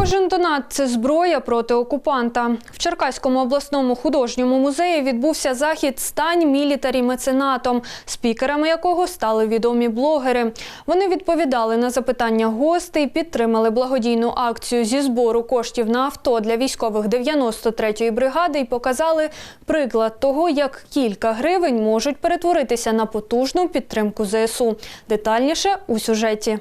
Кожен донат це зброя проти окупанта. В Черкаському обласному художньому музеї відбувся захід Стань мілітарі меценатом, спікерами якого стали відомі блогери. Вони відповідали на запитання гостей, підтримали благодійну акцію зі збору коштів на авто для військових 93-ї бригади і показали приклад того, як кілька гривень можуть перетворитися на потужну підтримку ЗСУ. Детальніше у сюжеті.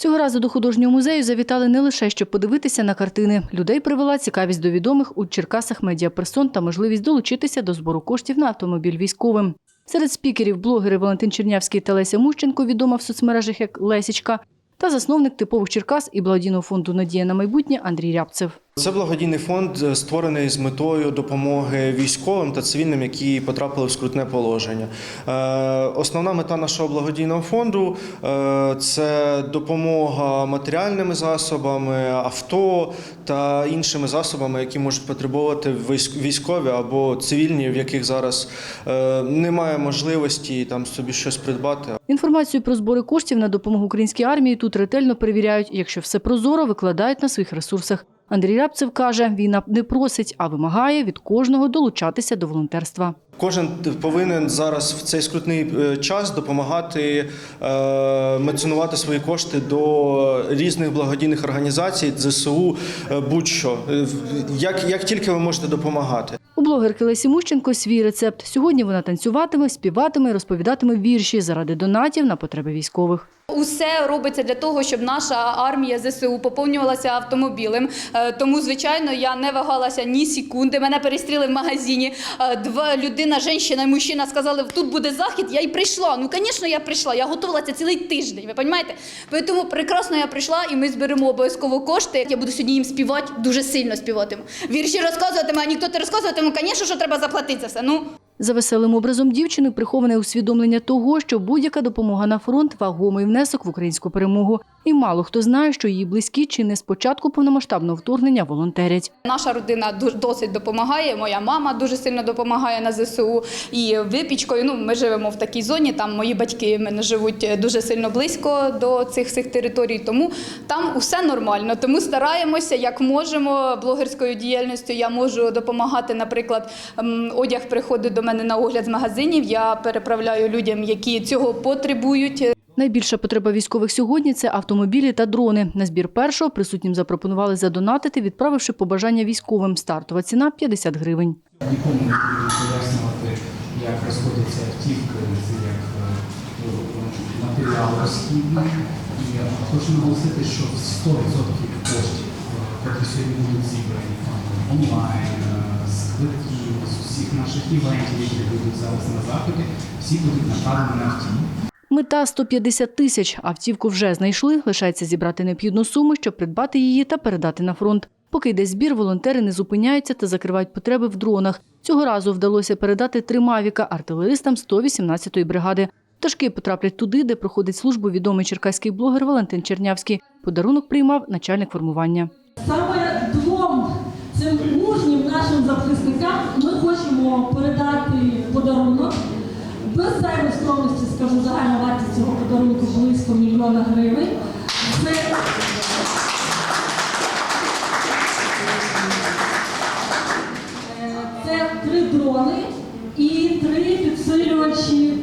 Цього разу до художнього музею завітали не лише щоб подивитися на картини. Людей привела цікавість до відомих у Черкасах медіаперсон та можливість долучитися до збору коштів на автомобіль військовим. Серед спікерів блогери Валентин Чернявський та Леся Мущенко, відома в соцмережах як Лесічка, та засновник типових Черкас і благодійного фонду Надія на майбутнє Андрій Рябцев. Це благодійний фонд, е, створений з метою допомоги військовим та цивільним, які потрапили в скрутне положення. Е, Основна мета нашого благодійного фонду е, це допомога матеріальними засобами, авто та іншими засобами, які можуть потребувати військ- військові або цивільні, в яких зараз немає можливості там собі щось придбати. Інформацію про збори коштів на допомогу українській армії тут ретельно перевіряють. Якщо все прозоро, викладають на своїх ресурсах. Андрій Рябцев каже, війна не просить, а вимагає від кожного долучатися до волонтерства. Кожен повинен зараз в цей скрутний е, час допомагати е, меценувати свої кошти до різних благодійних організацій, ЗСУ, е, будь-що. Як, як тільки ви можете допомагати. Блогерки Лесі Мущенко свій рецепт. Сьогодні вона танцюватиме, співатиме, розповідатиме вірші заради донатів на потреби військових. Усе робиться для того, щоб наша армія ЗСУ поповнювалася автомобілем. Е, Тому, звичайно, я не вагалася ні секунди. Мене перестріли в магазині. Е, Два людина, жінка і мужчина сказали, тут буде захід. Я й прийшла. Ну, звісно, я прийшла. Я готувалася цілий тиждень. Ви розумієте? Тому прекрасно я прийшла, і ми зберемо обов'язково кошти. Я буду сьогодні їм співати, дуже сильно співатиму. Вірші розказуватиму, анекдоти розказуватиму. Звісно, що треба заплатити за все. Ну. За веселим образом дівчини приховане усвідомлення того, що будь-яка допомога на фронт вагомий внесок в українську перемогу. І мало хто знає, що її близькі чи не з початку повномасштабного вторгнення волонтерять. Наша родина досить допомагає. Моя мама дуже сильно допомагає на ЗСУ і випічкою. Ну, ми живемо в такій зоні. Там мої батьки мене живуть дуже сильно близько до цих всіх територій. Тому там усе нормально. Тому стараємося, як можемо. Блогерською діяльністю я можу допомагати. Наприклад, одяг приходить до мене на огляд з магазинів. Я переправляю людям, які цього потребують. Найбільша потреба військових сьогодні це автомобілі та дрони. На збір першого присутнім запропонували задонатити, відправивши побажання військовим. Стартова ціна 50 гривень. Нікому не буду пояснювати, як розходяться автівки, це як е, матеріал розхідний. І е, хочу наголосити, що 100% коштів, е, які сьогодні будуть зібрані онлайн, е, з усіх наших івентів, які будуть зараз на заході, всі будуть направлені на автівки. Мета 150 тисяч. Автівку вже знайшли. Лишається зібрати необхідну суму, щоб придбати її та передати на фронт. Поки йде збір, волонтери не зупиняються та закривають потреби в дронах. Цього разу вдалося передати три мавіка артилеристам 118-ї бригади. Пташки потраплять туди, де проходить службу відомий черкаський блогер Валентин Чернявський. Подарунок приймав начальник формування. Цим мужнім нашим захисникам ми хочемо передати подарунок. Без зайвої скромності скажу, загальна вартість цього подарунку близько мільйона гривень. Це, це три дрони і три підсилювачі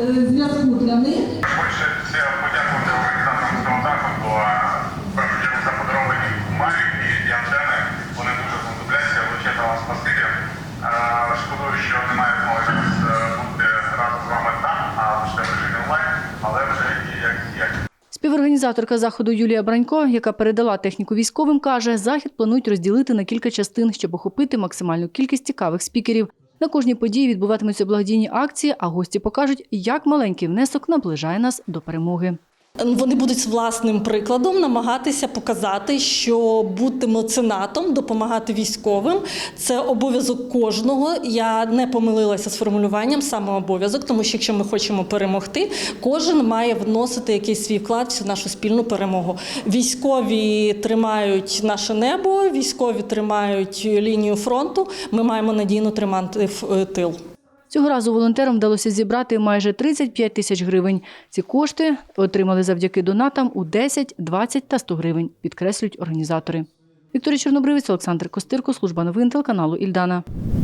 е, зв'язку для них. Хочеться подякувати організаторам цього заходу, а в першу чергу за подаровані Mavic і і антени. Вони дуже знадобляться. Величезне вам спасибі. Е, Шкодую, що немає змоги зараз е, бути разом з вами там, а лише в режимі онлайн, але вже і як як. Співорганізаторка заходу Юлія Бранько, яка передала техніку військовим, каже, захід планують розділити на кілька частин, щоб охопити максимальну кількість цікавих спікерів. На кожній події відбуватимуться благодійні акції, а гості покажуть, як маленький внесок наближає нас до перемоги. Вони будуть власним прикладом намагатися показати, що бути меценатом, допомагати військовим це обов'язок кожного. Я не помилилася з формулюванням саме обов'язок, тому що якщо ми хочемо перемогти, кожен має вносити якийсь свій вклад в цю нашу спільну перемогу. Військові тримають наше небо, військові тримають лінію фронту. Ми маємо надійно тримати е, тил. Цього разу волонтерам вдалося зібрати майже 35 тисяч гривень. Ці кошти отримали завдяки донатам у 10, 20 та 100 гривень, підкреслюють організатори. Вікторія Чорнобривець, Олександр Костирко, служба новин телеканалу Ільдана.